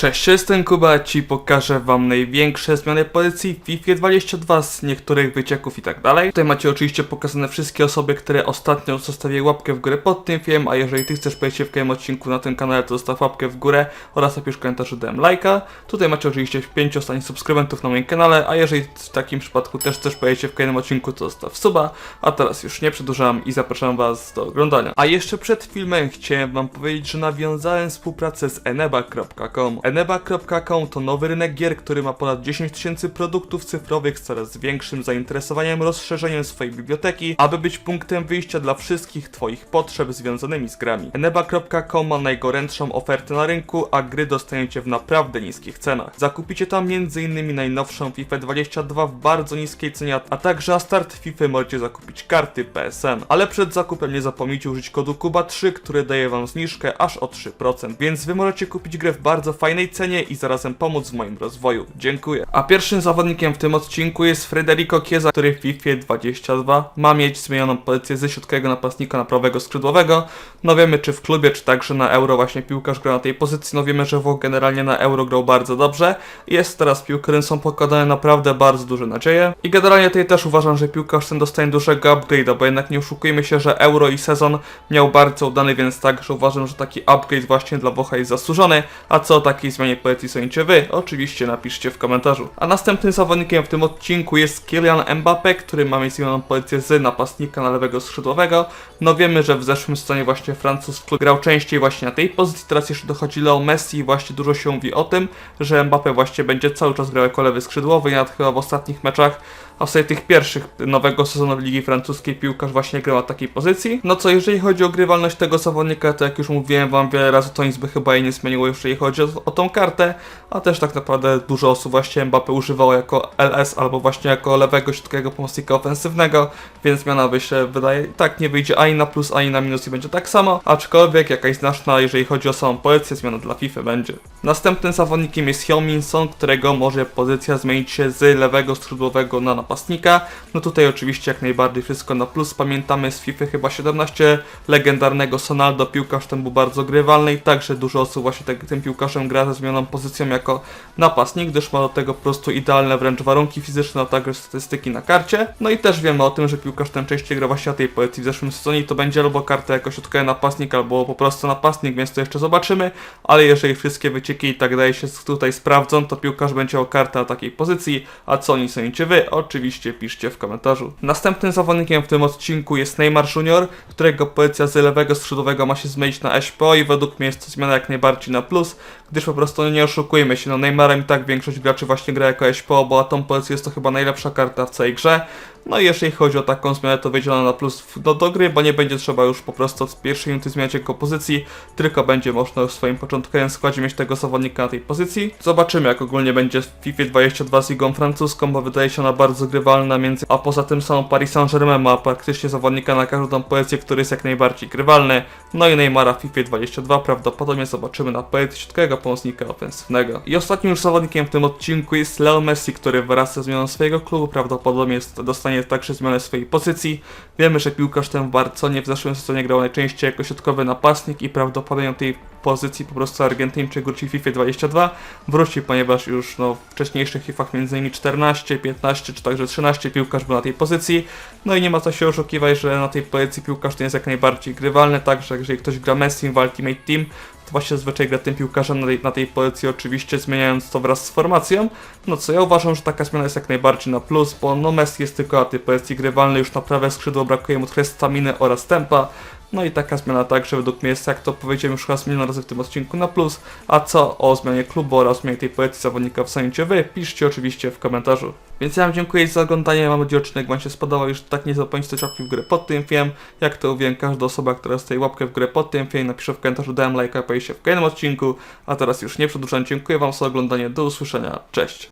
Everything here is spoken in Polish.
Cześć, jestem Kuba, ci pokażę wam największe zmiany pozycji w FIFA 22 z niektórych wycieków i tak dalej. Tutaj macie oczywiście pokazane wszystkie osoby, które ostatnio zostawiły łapkę w górę pod tym filmem, a jeżeli ty chcesz pojawić się w kolejnym odcinku na tym kanale, to zostaw łapkę w górę oraz napisz w komentarzu dałem lajka. Tutaj macie oczywiście 5 ostatnich subskrybentów na moim kanale, a jeżeli w takim przypadku też chcesz pojawić się w kolejnym odcinku, to zostaw suba. A teraz już nie przedłużam i zapraszam was do oglądania. A jeszcze przed filmem chciałem wam powiedzieć, że nawiązałem współpracę z eneba.com. Eneba.com to nowy rynek gier, który ma ponad 10 tysięcy produktów cyfrowych z coraz większym zainteresowaniem rozszerzeniem swojej biblioteki, aby być punktem wyjścia dla wszystkich twoich potrzeb związanymi z grami. Eneba.com ma najgorętszą ofertę na rynku, a gry dostaniecie w naprawdę niskich cenach. Zakupicie tam m.in. najnowszą FIFA 22 w bardzo niskiej cenie, a także na start FIFA możecie zakupić karty PSN. Ale przed zakupem nie zapomnijcie użyć kodu KUBA3, który daje wam zniżkę aż o 3%, więc wy możecie kupić grę w bardzo fajnej cenie i zarazem pomóc w moim rozwoju. Dziękuję. A pierwszym zawodnikiem w tym odcinku jest Federico Chiesa, który w FIFA 22 ma mieć zmienioną pozycję ze środkowego napastnika na prawego skrzydłowego. No wiemy, czy w klubie, czy także na Euro właśnie piłkarz gra na tej pozycji. No wiemy, że Włoch generalnie na Euro grał bardzo dobrze. Jest teraz piłkarzem, są pokładane naprawdę bardzo duże nadzieje. I generalnie tutaj też uważam, że piłkarz ten dostaje dużego upgrade'a, bo jednak nie oszukujmy się, że Euro i sezon miał bardzo udany, więc także uważam, że taki upgrade właśnie dla Włocha jest zasłużony. A co o zmianie pozycji sądzicie wy? Oczywiście napiszcie w komentarzu. A następnym zawodnikiem w tym odcinku jest Kylian Mbappé, który ma mieć zmienioną pozycję z napastnika na lewego skrzydłowego. No wiemy, że w zeszłym sezonie właśnie Francuz grał częściej właśnie na tej pozycji, teraz jeszcze dochodzi Leo Messi i właśnie dużo się mówi o tym, że Mbappé właśnie będzie cały czas grał jako lewy skrzydłowy nawet chyba w ostatnich meczach a w sobie tych pierwszych nowego sezonu Ligi Francuskiej piłkarz właśnie grał na takiej pozycji. No co, jeżeli chodzi o grywalność tego zawodnika, to jak już mówiłem wam wiele razy, to nic by chyba jej nie zmieniło, jeżeli chodzi o, o tą kartę, a też tak naprawdę dużo osób właśnie Mbappé używało jako LS albo właśnie jako lewego środkowego pomocnika ofensywnego, więc zmiana by się wydaje tak nie wyjdzie ani na plus, ani na minus i będzie tak samo, aczkolwiek jakaś znaczna, jeżeli chodzi o samą pozycję, zmiana dla FIFA będzie. Następnym zawodnikiem jest Hyun-Min Son, którego może pozycja zmienić się z lewego skrzydłowego na napastnika. No tutaj oczywiście jak najbardziej wszystko na plus. Pamiętamy z FIFA chyba 17 legendarnego Sonaldo, piłkarz ten był bardzo grywalny i także dużo osób właśnie te, tym piłkarzem gra ze zmienioną pozycją jako napastnik, gdyż ma do tego po prostu idealne wręcz warunki fizyczne, a także statystyki na karcie. No i też wiemy o tym, że piłkarz ten częściej gra właśnie na tej pozycji w zeszłym sezonie i to będzie albo karta jako środkowy napastnik, albo po prostu napastnik, więc to jeszcze zobaczymy, ale jeżeli wszystkie wycieki i tak dalej się tutaj sprawdzą, to piłkarz będzie miał kartę na takiej pozycji, a co oni sądzicie wy? Oczywiście piszcie w komentarzu. Następnym zawodnikiem w tym odcinku jest Neymar Junior, którego pozycja z lewego skrzydłowego ma się zmienić na SPO i według mnie jest to zmiana jak najbardziej na plus, gdyż po prostu nie oszukujmy się, no Neymarem i tak większość graczy właśnie gra jako SPO, bo na tą pozycję jest to chyba najlepsza karta w całej grze. No i jeżeli chodzi o taką zmianę, to wyjdzie ona na plus do, do gry, bo nie będzie trzeba już po prostu od pierwszej minuty zmieniać jego pozycji, tylko będzie można już w swoim początkowym składzie mieć tego zawodnika na tej pozycji. Zobaczymy, jak ogólnie będzie w FIFA 22 z ligą francuską, bo wydaje się ona bardzo grywalna między, a poza tym samą Paris Saint-Germain ma praktycznie zawodnika na każdą pozycję, który jest jak najbardziej grywalny. No i Neymara w FIFA 22 prawdopodobnie zobaczymy na pozycji środkowego pomocnika ofensywnego. I ostatnim już zawodnikiem w tym odcinku jest Leo Messi, który wraz ze zmianą swojego klubu prawdopodobnie dostanie także zmianę swojej pozycji. Wiemy, że piłkarz ten w Barconie w zeszłym sezonie grał najczęściej jako środkowy napastnik i prawdopodobnie tej pozycji po prostu Argentyńczyk wróci w FIFA 22. Wróci, ponieważ już no, w wcześniejszych FIFach innymi 14, 15 czy także 13 piłkarz był na tej pozycji. No i nie ma co się oszukiwać, że na tej pozycji piłkarz ten jest jak najbardziej grywalny, także jeżeli ktoś gra Messi w Ultimate Team, to właśnie zazwyczaj gra tym piłkarzem na tej, na tej pozycji, oczywiście zmieniając to wraz z formacją. No co ja uważam, że taka zmiana jest jak najbardziej na plus, bo no Messi jest tylko na tej pozycji grywalnej, już na prawe skrzydło brakuje mu trochę staminy oraz tempa. No i taka zmiana także według mnie jest, jak to powiedziałem już chyba milion razy w tym odcinku na plus. A co o zmianie klubu oraz zmianie tej pozycji zawodnika w sądzicie wy, piszcie oczywiście w komentarzu. Więc ja wam dziękuję za oglądanie, mam nadzieję, odcinek wam się spodobał. Już tak nie zapomnijcie łapki w górę pod tym filmem. Jak to wiem, każda osoba, która stoi łapkę w górę pod tym filmem, napisze w komentarzu, dałem lajka, pojawi się w kolejnym odcinku. A teraz już nie przedłużam, dziękuję wam za oglądanie, do usłyszenia, cześć.